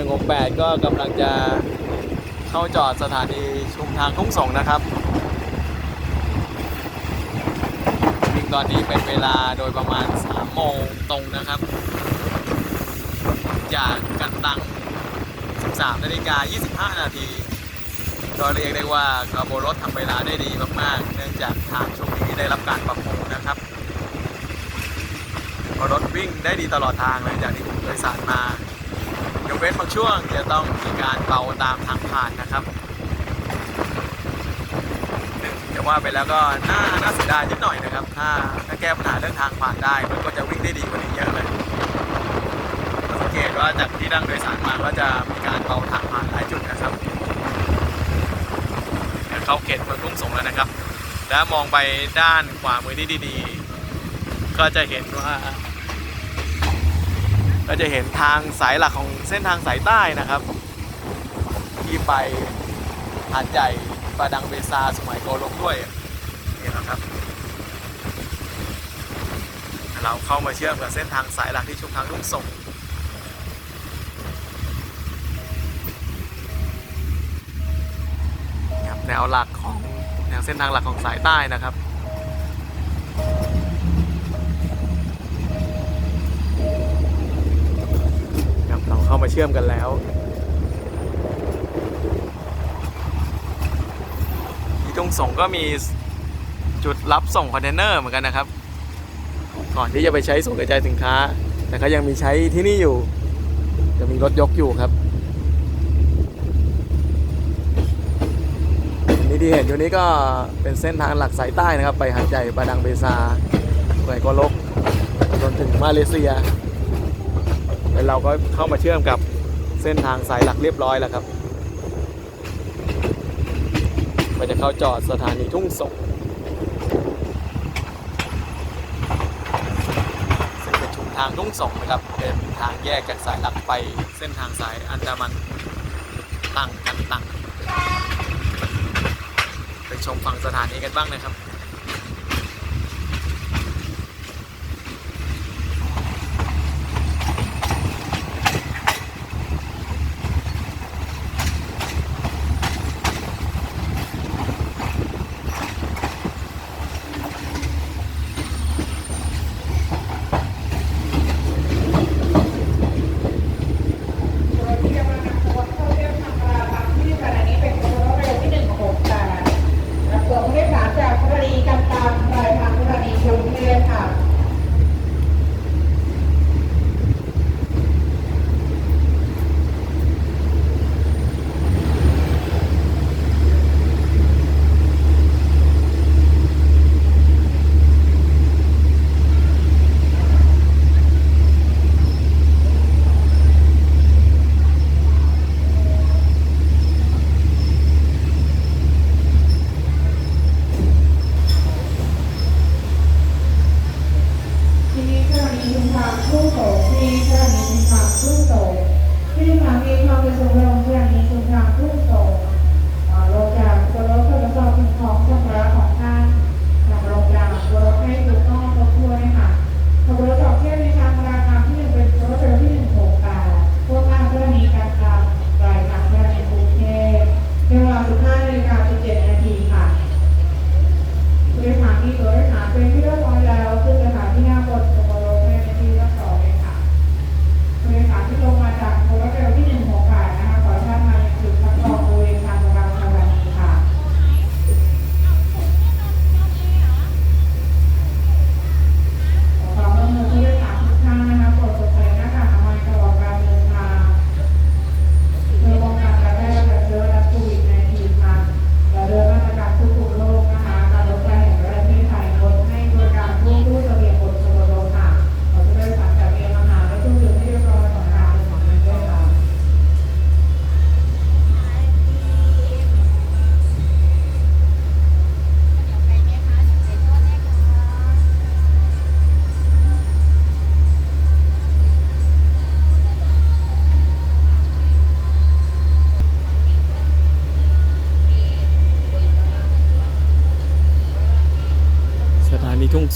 168 ก็กำลังจะเข้าจอดสถานีชุมทางทุ่งสงนะครับวิ่งตอนนี้เป็นเวลาโดยประมาณ 3 โมงตรงนะครับ จากกันตัง 13นาฬิกา25 นาทีก็เรียกได้ว่ากระบวนรถทำเวลาได้ดีมากๆ เนื่องจากทางช่วงนี้ได้รับการปรับปรุงนะครับรถวิ่งได้ดีตลอดทางเลยจากที่ผมโดยสารมา ยกเว้นบางช่วงจะต้องมีการเบาตามทางผ่านนะครับซึ่งจะว่าไปแล้วก็น่าน่าเสียดายนิดหน่อยนะครับ ถ้าถ้าแก้ปัญหาเรื่องทางผ่านได้มันก็จะวิ่งได้ดีกว่านี้เยอะเลยสังเกตว่าจากที่นั่งโดยสารมาก็จะมีการเบาทางผ่านหลายจุดนะครับเข้าเขตเมืองทุ่งสงแล้วนะครับ แล้วมองไปด้านขวามือนี่ดีๆ ก็จะเห็นว่า ก็จะเห็นทางสายหลักของเส้นทางสายใต้นะครับ ที่ไปหาดใหญ่ปาดังเบซาสมัยโกลกด้วยนี่นะครับ เราเข้ามาเชื่อมกับเส้นทางสายหลักที่ชุมทางทุ่งสงครับแนวหลักของแนวเส้นทางหลักของสายใต้นะครับ มาเชื่อมกันแล้ว ที่ทุ่งส่งก็มีจุดรับส่งคอนเทนเนอร์เหมือนกันนะครับ ก่อนที่จะไปใช้ส่งกระจายสินค้า แต่ก็ยังมีใช้ที่นี่อยู่ จะมีรถยกอยู่ครับนนี้ที่เห็นอยู่นี้ก็เป็นเส้นทางหลักสายใต้นะครับ ไปหาดใหญ่บาดังเบซาไปโกลกจนถึงมาเลเซีย แล้วเราก็เข้ามาเชื่อมกับเส้นทางสายหลักเรียบร้อยแล้วครับก็จะเข้าจอดสถานีทุ่งสงซึ่งเป็นชุมทางทุ่งสงนะครับเป็นทางแยกจากสายหลักไปเส้นทางสายอันดามันตั้งกันตั้งไปชมฝั่งสถานีกันบ้างนะครับ ที่จะมานำตัวเข้าเทียบทางปลาทางที่ขณะนี้เป็นตัวรถเร็วที่หนึ่งหกแปดรับตัวผู้โดยสารจากสถานีกันตามปลายทางสถานีกรุงเทพค่ะ ที่นี่สถานีชุ มทางทุ่งโสงที่นี่สถานีชุมทางทุ่งโสงที่สถานีความป็นสมรองสถานีชุมทางทุ่งโสงอ่าลงจากตัวรถทดสอบสิ่งของสัมภาระของ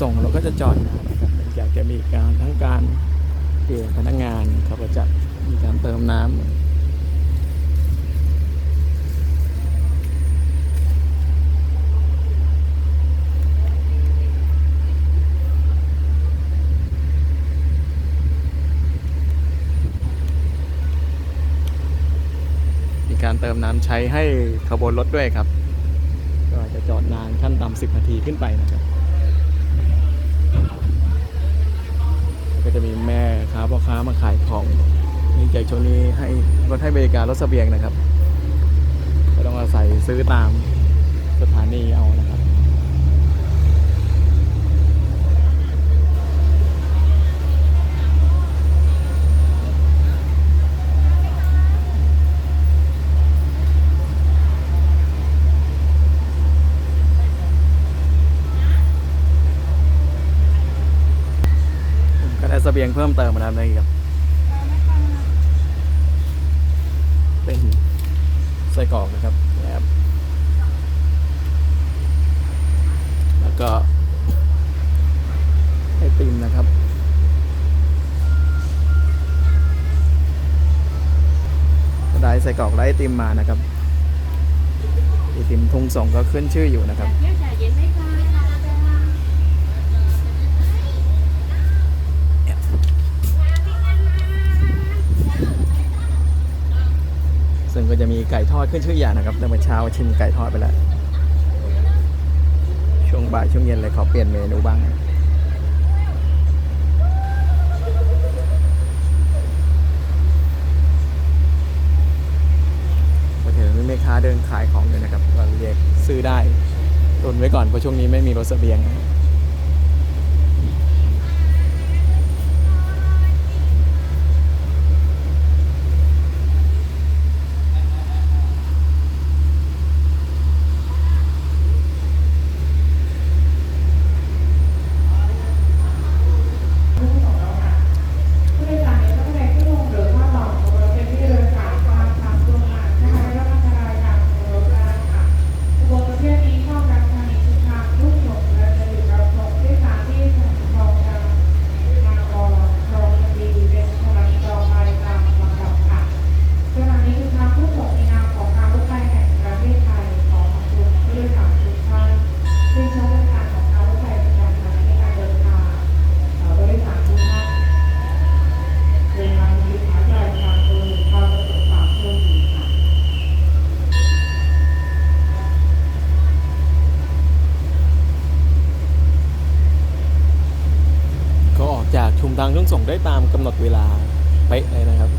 ส่งเราก็จะจอดนะครับอยากจะมีการทั้งการเปลี่ยนพนักงานเขาก็จะมีการเติมน้ำการเติมน้ำใช้ให้ขบวนรถด้วยครับ ก็จะจอดนานขั้นต่ำสิบนาทีขึ้นไปนะครับ ก็จะมีแม่ค้าพ่อค้ามาขายของนี่ใจช่วงนี้ให้รถให้บริการรถเสบียงนะครับ ก็ต้องอาศัยซื้อตามสถานีเอานะครับ ผมก็ได้เส บียงเพิ่มเติมมาแล้วนะครับเป็นไส้กรอกนะครับนะครับ แล้วก็ไอติมนะครับก็ได้ไส้กรอกและไอติมมานะครับไอติมทุ่งส่งก็ขึ้นชื่ออยู่นะครับ ก็จะมีไก่ทอดขึ้นชื่ออย่างนะครับแต่เมื่อเช้าชิมไก่ทอดไปแล้ว ช่วงบ่ายช่วงเย็นเลยขอเปลี่ยนเมนูบ้างมาถึงแม่ค้าเดินขายของอยู่นะครับก็เรียกซื้อได้ตุนไว้ก่อนเพราะช่วงนี้ไม่มีรถเสบียงนะครับ ส่งได้ตามกำหนดเวลาเป๊ะเลยนะครับ